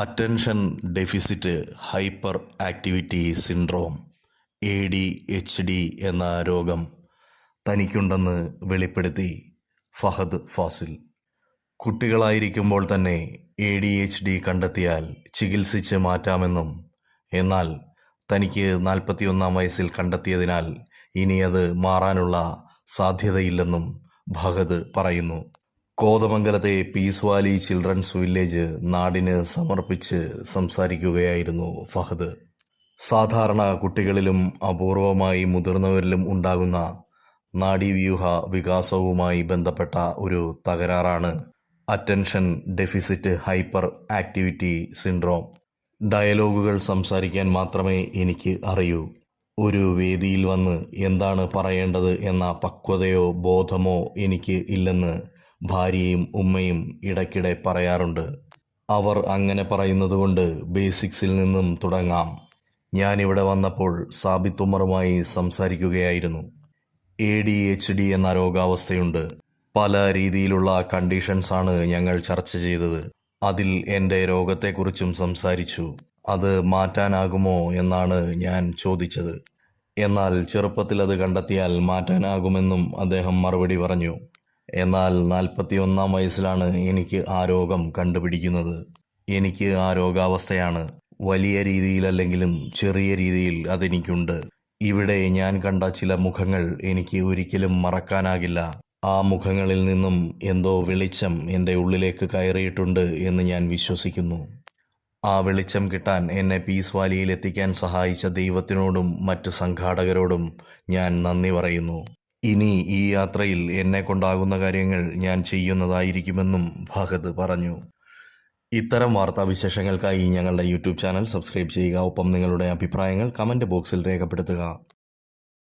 Attention deficit hyperactivity syndrome A D H D എന്ന രോഗം തനിക്കുണ്ടെന്ന് വെളിപ്പെടുത്തി ഫഹദ് ഫാസിൽ. കുട്ടികളായിരിക്കുമ്പോൾ തന്നെ എ ഡി എച്ച് ഡി കണ്ടെത്തിയാൽ ചികിത്സിച്ച് മാറ്റാമെന്നും എന്നാൽ തനിക്ക് നാൽപ്പത്തിയൊന്നാം വയസ്സിൽ കണ്ടെത്തിയതിനാൽ ഇനി അത് മാറാനുള്ള സാധ്യതയില്ലെന്നും ഭഗത് പറയുന്നു. കോതമംഗലത്തെ പീസ് വാലി ചിൽഡ്രൻസ് വില്ലേജ് നാടിന് സമർപ്പിച്ച് സംസാരിക്കുകയായിരുന്നു ഫഹദ്. സാധാരണ കുട്ടികളിലും അപൂർവമായി മുതിർന്നവരിലും ഉണ്ടാകുന്ന നാഡീവ്യൂഹ വികാസവുമായി ബന്ധപ്പെട്ട ഒരു തകരാറാണ് attention deficit hyperactivity syndrome. ഡയലോഗുകൾ സംസാരിക്കാൻ മാത്രമേ എനിക്ക് അറിയൂ. ഒരു വേദിയിൽ വന്ന് എന്താണ് പറയേണ്ടത് എന്ന പക്വതയോ ബോധമോ എനിക്ക് ഇല്ലെന്ന് ഭാര്യയും ഉമ്മയും ഇടയ്ക്കിടെ പറയാറുണ്ട് അവർ അങ്ങനെ പറയുന്നത് കൊണ്ട് ബേസിക്സിൽ നിന്നും തുടങ്ങാം. ഞാനിവിടെ വന്നപ്പോൾ സാബിത്ത് ഉമറുമായി സംസാരിക്കുകയായിരുന്നു. എ ഡി എച്ച് ഡി എന്ന രോഗാവസ്ഥയുണ്ട്. പല രീതിയിലുള്ള കണ്ടീഷൻസാണ് ഞങ്ങൾ ചർച്ച ചെയ്തത്. അതിൽ എന്റെ രോഗത്തെക്കുറിച്ചും സംസാരിച്ചു. അത് മാറ്റാനാകുമോ എന്നാണ് ഞാൻ ചോദിച്ചത്. എന്നാൽ ചെറുപ്പത്തിൽ അത് കണ്ടെത്തിയാൽ മാറ്റാനാകുമെന്നും അദ്ദേഹം മറുപടി പറഞ്ഞു. എന്നാൽ നാൽപ്പത്തിയൊന്നാം വയസ്സിലാണ് എനിക്ക് ആ രോഗം കണ്ടുപിടിക്കുന്നത്. എനിക്ക് ആ രോഗാവസ്ഥയാണ്. വലിയ രീതിയിലല്ലെങ്കിലും ചെറിയ രീതിയിൽ അതെനിക്കുണ്ട്. ഇവിടെ ഞാൻ കണ്ട ചില മുഖങ്ങൾ എനിക്ക് ഒരിക്കലും മറക്കാനാകില്ല. ആ മുഖങ്ങളിൽ നിന്നും എന്തോ വെളിച്ചം എന്റെ ഉള്ളിലേക്ക് കയറിയിട്ടുണ്ട് എന്ന് ഞാൻ വിശ്വസിക്കുന്നു. ആ വെളിച്ചം കിട്ടാൻ എന്നെ പീസ് വാലിയിൽ എത്തിക്കാൻ സഹായിച്ച ദൈവത്തിനോടും മറ്റു സംഘാടകരോടും ഞാൻ നന്ദി പറയുന്നു. ഇനി ഈ യാത്രയിൽ എന്നെ കൊണ്ടാകുന്ന കാര്യങ്ങൾ ഞാൻ ചെയ്യുന്നതായിരിക്കുമെന്നും ഭഗത് പറഞ്ഞു. ഇത്തരം വാർത്താ വിശേഷങ്ങൾക്കായി ഞങ്ങളുടെ യൂട്യൂബ് ചാനൽ സബ്സ്ക്രൈബ് ചെയ്യുക. ഒപ്പം നിങ്ങളുടെ അഭിപ്രായങ്ങൾ കമന്റ് ബോക്സിൽ രേഖപ്പെടുത്തുക.